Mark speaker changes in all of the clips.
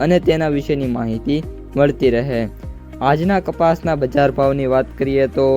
Speaker 1: અને તેના વિશેની માહિતી મળતી રહે. આજના કપાસના બજાર ભાવની વાત કરીએ તો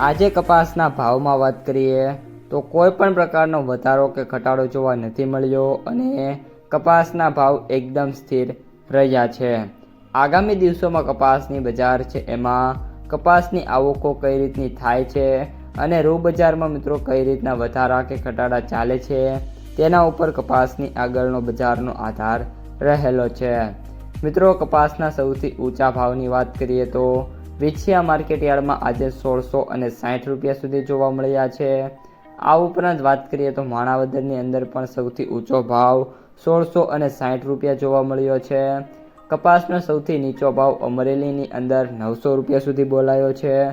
Speaker 1: આજે કપાસના ભાવમાં વાત કરીએ તો કોઈ પણ પ્રકારનો વધારો કે ઘટાડો જોવા નથી મળ્યો અને કપાસના ભાવ એકદમ સ્થિર રહ્યા છે. આગામી દિવસોમાં કપાસની બજાર છે એમાં કપાસની આવકો કઈ રીતની થાય છે અને રૂ બજારમાં મિત્રો કઈ રીતના વધારા કે ઘટાડા ચાલે છે તેના ઉપર કપાસની આગળનો બજારનો આધાર રહેલો છે. મિત્રો, કપાસના સૌથી ઊંચા ભાવની વાત કરીએ તો વિછિયા માર્કેટ યાર્ડમાં આજે સોળસો અને સાઠ રૂપિયા સુધી જોવા મળ્યા છે. આ ઉપરાંત વાત કરીએ તો માણાવદરની અંદર પણ સૌથી ઊંચો ભાવ સોળસો અને સાઠ રૂપિયા જોવા મળ્યો છે. કપાસનો સૌથી નીચો ભાવ અમરેલીની અંદર નવસો રૂપિયા સુધી બોલાયો છે.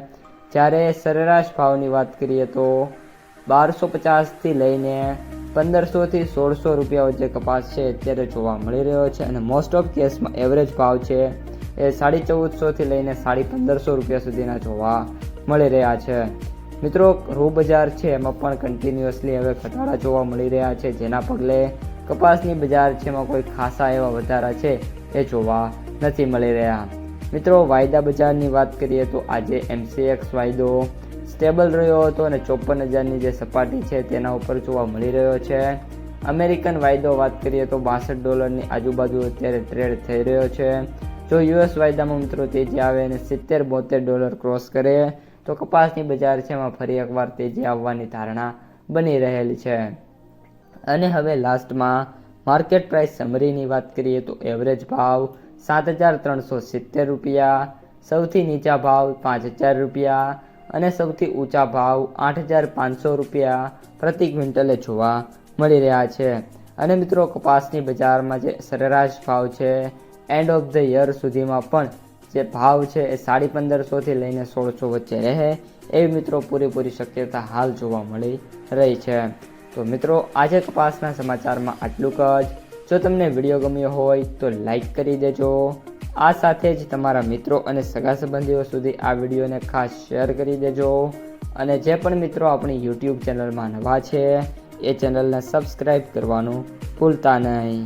Speaker 1: જ્યારે સરેરાશ ભાવની વાત કરીએ તો બારસો પચાસથી લઈને પંદરસોથી સોળસો રૂપિયા વચ્ચે કપાસ છે, અત્યારે જોવા મળી રહ્યો છે અને મોસ્ટ ઓફ કેસમાં એવરેજ ભાવ છે. એ સાડી ચૌદસોથી લઈને સાડી પંદરસો રૂપિયા સુધીના જોવા મળી રહ્યા છે. મિત્રો રૂ બજાર છે, એમાં પણ કન્ટિન્યુઅસલી હવે ઘટાડા જોવા મળી રહ્યા છે, જેના પગલે કપાસની બજાર છે, એમાં કોઈ ખાસા એવા વધારા છે, એ જોવા નથી મળી રહ્યા. મિત્રો, વાયદા બજારની વાત કરીએ તો આજે એમસીએક્સ વાયદો સ્ટેબલ રહ્યો હતો અને ચોપન હજારની જે સપાટી છે તેના ઉપર જોવા મળી રહ્યો છે. અમેરિકન વાયદો વાત કરીએ તો બાસઠ ડોલરની આજુબાજુ અત્યારે ટ્રેડ થઈ રહ્યો છે. જો યુએસ વાયદામાં મિત્રો તેજી આવે અને સિત્તેર બોતેર ડોલર ક્રોસ કરે, તો કપાસની બજાર છે એમાં ફરી એકવાર તેજી આવવાની ધારણા બની રહેલી છે. અને હવે લાસ્ટમાં માર્કેટ પ્રાઇસ સમરીની વાત કરીએ તો એવરેજ ભાવ સાત હજાર ત્રણસો સિત્તેર રૂપિયા, સૌથી નીચા ભાવ પાંચ હજાર રૂપિયા અને સૌથી ઊંચા ભાવ આઠ હજાર પાંચસો રૂપિયા પ્રતિ ક્વિન્ટલે જોવા મળી રહ્યા છે. અને મિત્રો, કપાસની બજારમાં જે સરેરાશ ભાવ છે એન્ડ ઓફ ધ યર સુધીમાં પણ જે ભાવ છે એ સાડી પંદરસોથી લઈને સોળસો વચ્ચે રહે. એવી મિત્રો પૂરેપૂરી શક્યતા હાલ જોવા મળી રહી છે. તો મિત્રો, આજે કપાસના સમાચારમાં આટલું જ. જો તમને વીડિયો ગમ્યો હોય તો લાઈક કરી દેજો. આ સાથે જ તમારા મિત્રો અને સગા સંબંધીઓ સુધી આ વિડીયોને ખાસ શેર કરી દેજો. અને જે પણ મિત્રો આપણી યુટ્યુબ ચેનલમાં નવા છે, એ ચેનલને સબસ્ક્રાઈબ કરવાનું ભૂલતા નહીં.